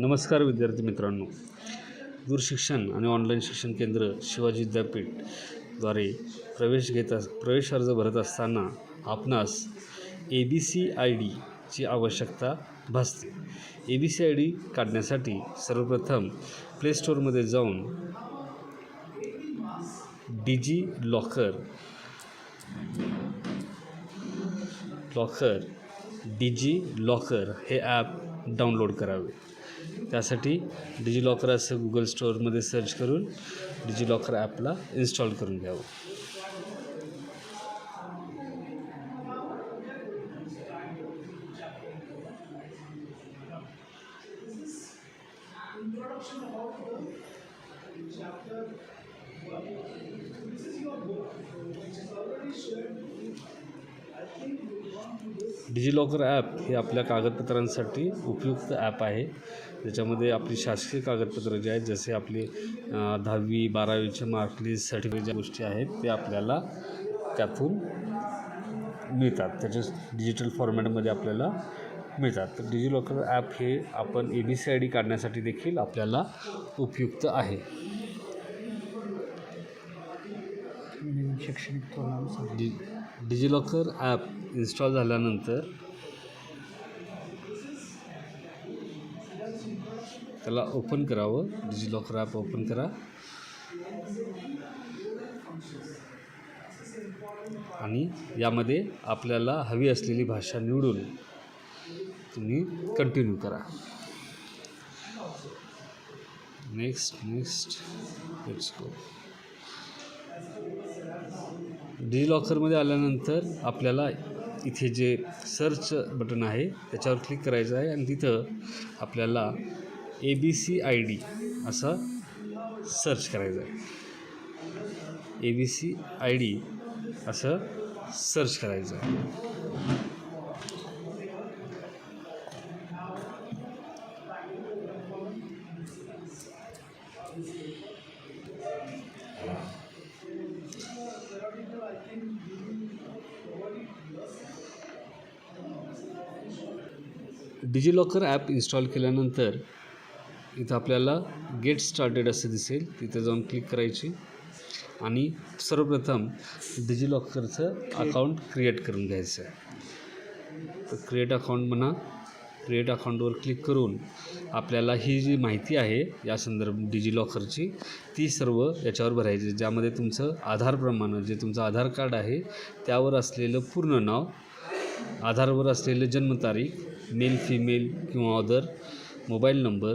नमस्कार विद्यार्थी मित्रांनो. दूरशिक्षण आणि ऑनलाईन शिक्षण केंद्र शिवाजी विद्यापीठद्वारे प्रवेश घेत अस प्रवेश अर्ज भरत असताना आपणास ए बी सी आय डीची आवश्यकता भासते. A B C I D काढण्यासाठी सर्वप्रथम प्ले स्टोअरमध्ये जाऊन DigiLocker locker DigiLocker हे ॲप डाउनलोड करावे. त्यासाठी डिजिलॉकर असं गुगल स्टोअरमध्ये सर्च करून डिजिलॉकर ॲपला इन्स्टॉल करून घ्यावं. डिजी लॉकर ॲप हे आपल्या कागदपत्रांसाठी उपयुक्त ॲप आहे. ज्याच्यामध्ये आपली शासकीय कागदपत्रं जे आहेत जसे आपली दहावी बारावीचे मार्कलिस्ट सर्टिफिकेट ज्या गोष्टी आहेत ते आपल्याला त्यातून मिळतात. त्याच्या डिजिटल फॉर्मॅटमध्ये आपल्याला मिळतात. तर डिजी लॉकर ॲप हे आपण A B C I D काढण्यासाठी देखील आपल्याला उपयुक्त आहे. शैक्षणिक डिजिलॉकर ॲप इन्स्टॉल झाल्यानंतर त्याला ओपन करावं. डिजिलॉकर ॲप ओपन करा. आणि यामध्ये आपल्याला हवी असलेली भाषा निवडून तुम्ही कंटिन्यू करा. नेक्स्ट नेक्स्ट लेट्स गो डिजिलॉकरमध्ये आल्यानंतर आपल्याला इथे जे सर्च बटन आहे त्याच्यावर क्लिक करायचं आहे आणि तिथं आपल्याला A B C I D असं सर्च करायचं आहे. A B C I D असं सर्च करायचं आहे. डिजिलॉकर ॲप इन्स्टॉल केल्यानंतर इथं आपल्याला गेट स्टार्टेड असं दिसेल. तिथे जाऊन क्लिक करायची. आणि सर्वप्रथम डिजिलॉकरचं अकाउंट क्रिएट करून घ्यायचं आहे. तर क्रिएट अकाउंट म्हणा क्रिएट अकाउंटवर क्लिक करून आपल्याला ही जी माहिती आहे या संदर्भ डिजिलॉकरची ती सर्व याच्यावर भरायची. ज्यामध्ये तुमचं आधार प्रमाण जे तुमचं आधार कार्ड आहे त्यावर असलेलं पूर्ण नाव आधारवर असलेले जन्मतारीख मेल फिमेल किंवा अदर मोबाईल नंबर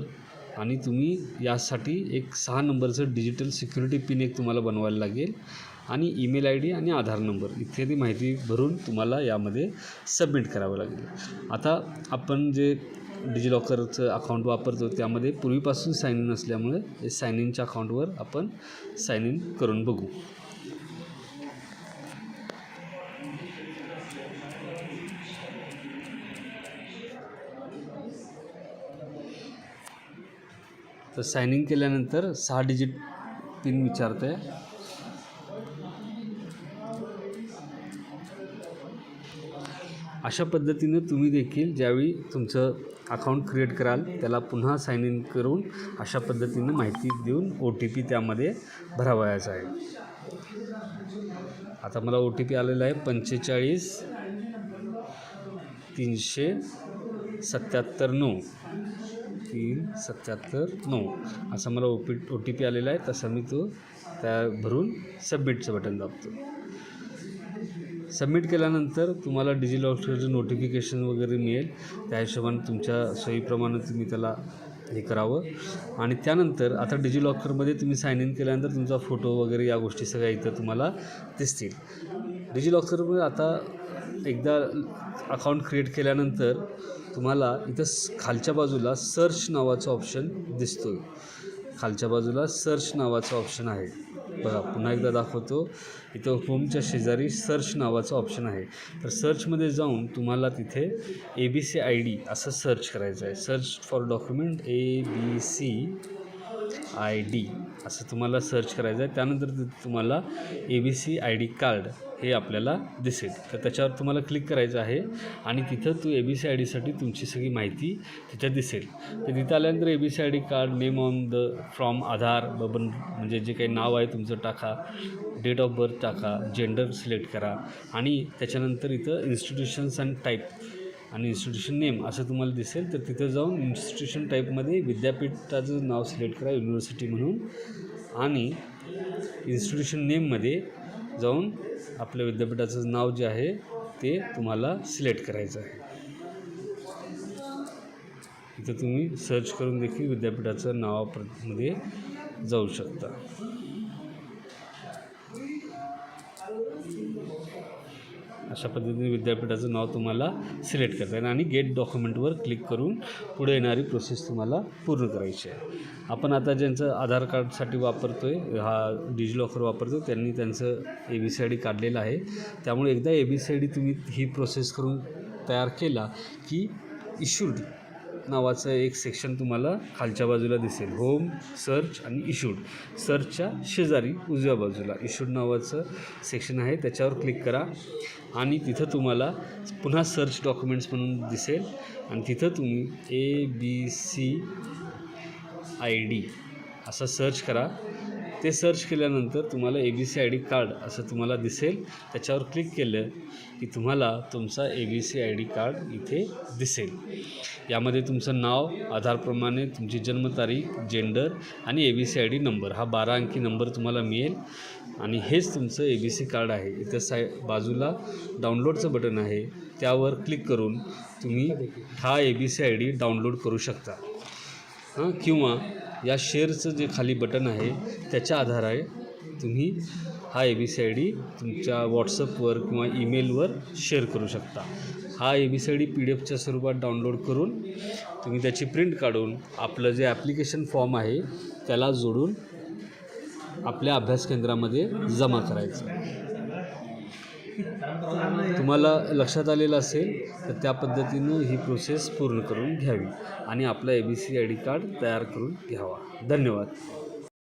आणि तुम्ही यासाठी एक सहा नंबरचं डिजिटल सिक्युरिटी पिन एक तुम्हाला बनवायला लागेल आणि ईमेल आय डी आणि आधार नंबर इत्यादी माहिती भरून तुम्हाला यामध्ये सबमिट करावं लागेल. आता आपण जे डिजिलॉकरचं अकाउंट वापरतो त्यामध्ये पूर्वीपासून साईन इन असल्यामुळे हे साईन इनच्या अकाउंटवर आपण साईन इन करून बघू. तर साइन इन केल्यानंतर सहा डिजिट पिन विचारतं आहे अशा पद्धतीनं तुम्ही देखील ज्यावेळी तुमचं अकाउंट क्रिएट कराल त्याला पुन्हा साइन इन करून अशा पद्धतीनं माहिती देऊन ओ टी पी त्यामध्ये भरावयाचा आहे. आता मला ओ टी पी आलेला आहे पंचेचाळीस तीनशे सत्याहत्तर नऊ. तीन सत्याहत्तर नऊ. असा मला O P O T P आलेला आहे तसा मी तो त्या भरून सबमिटचं बटन दाबतो. सबमिट केल्यानंतर तुम्हाला डिजी लॉकरचं नोटिफिकेशन वगैरे मिळेल. त्या हिशोबाने तुमच्या सोयीप्रमाणे तुम्ही त्याला हे करावं. आणि त्यानंतर आता डिजी लॉकरमध्ये तुम्ही साईन इन केल्यानंतर तुमचा फोटो वगैरे या गोष्टी सगळ्या इथं तुम्हाला दिसतील. डिजी लॉकरमध्ये आता एकदा अकाउंट क्रिएट केल्यानंतर तुम्हाला इथं खालच्या बाजूला सर्च नावाचं ऑप्शन दिसतो खालच्या बाजूला सर्च नावाचं ऑप्शन आहे. बघा पुन्हा एकदा दाखवतो. इथं होमच्या शेजारी सर्च नावाचं ऑप्शन आहे. तर सर्चमध्ये जाऊन तुम्हाला तिथे A B C I D असं सर्च करायचं आहे. Search for document A B C I D असं तुम्हाला सर्च करायचं आहे. त्यानंतर तुम्हाला A B C I D card हे आपल्याला दिसेल. तर त्याच्यावर तुम्हाला क्लिक करायचं आहे आणि तिथं तू ए बी सी आय डीसाठी तुमची सगळी माहिती तिथं दिसेल. तर तिथं आल्यानंतर A B C I D card name on the from Aadhaar Baban म्हणजे जे काही नाव आहे तुमचं टाका डेट ऑफ बर्थ टाका जेंडर सिलेक्ट करा आणि त्याच्यानंतर इथं इन्स्टिट्यूशन्स अँड टाईप आणि इन्स्टिट्यूशन नेम असं तुम्हाला दिसेल तर तिथं जाऊन इन्स्टिट्यूशन टाईपमध्ये विद्यापीठाचं नाव सिलेक्ट करा युनिव्हर्सिटी म्हणून. आणि इन्स्टिट्यूशन नेममध्ये जाऊन आपल्या विद्यापीठाचं नाव जे आहे ते तुम्हाला सिलेक्ट करायचं आहे. इथं तुम्ही सर्च करून देखील विद्यापीठाचं नावामध्ये जाऊ शकता. अशा पद्धतीने विद्यापीठाचं नाव तुम्हाला सिलेक्ट करता येईल आणि गेट डॉक्युमेंटवर क्लिक करून पुढे येणारी प्रोसेस तुम्हाला पूर्ण करायची आहे. आपण आता ज्यांचं आधार कार्डसाठी वापरतो आहे हा डिजिलॉकर वापरतो त्यांनी त्यांचं A B C I D काढलेलं आहे. त्यामुळे एकदा A B C I D तुम्ही ही प्रोसेस करून तयार केला की इश्यूड नावाचं एक सेक्शन तुम्हाला खालच्या बाजूला दिसेल. होम सर्च आणि इशूड सर्चच्या शेजारी उजव्या बाजूला. इशूड नावाचं सेक्शन आहे. त्याच्यावर क्लिक करा. आणि तिथं तुम्हाला पुन्हा सर्च डॉक्युमेंट्स म्हणून दिसेल. आणि तिथं तुम्ही A B C I D असं सर्च करा. ते सर्च केल्यानंतर तुम्हाला A B C I D card असं तुम्हाला दिसेल. त्याच्यावर क्लिक केलं की तुम्हाला तुमचा A B C I D card इथे दिसेल. यामध्ये तुमचं नाव आधारप्रमाणे तुमची जन्मतारीख जेंडर आणि A B C I D number हा बारा अंकी नंबर तुम्हाला मिळेल. आणि हेच तुमचं ए बी सी कार्ड आहे. इथं साय बाजूला डाउनलोडचं बटन आहे. त्यावर क्लिक करून तुम्ही हा A B C I D download करू शकता. हां किंवा या शेअरचं जे खाली बटन आहे त्याच्या आधारे तुम्ही हा A B C I D तुमच्या व्हॉट्सअपवर किंवा ईमेलवर शेअर करू शकता. हा A B C I D P D एफच्या स्वरूपात डाउनलोड करून तुम्ही त्याची प्रिंट काढून आपलं जे ॲप्लिकेशन फॉर्म आहे त्याला जोडून आपल्या अभ्यास केंद्रामध्ये जमा करायचं. तुम्हाला लक्षात आलेलं असेल तर त्या पद्धतीनं ही प्रोसेस पूर्ण करून घ्यावी आणि आपला A B C I D card तयार करून घ्यावा. धन्यवाद.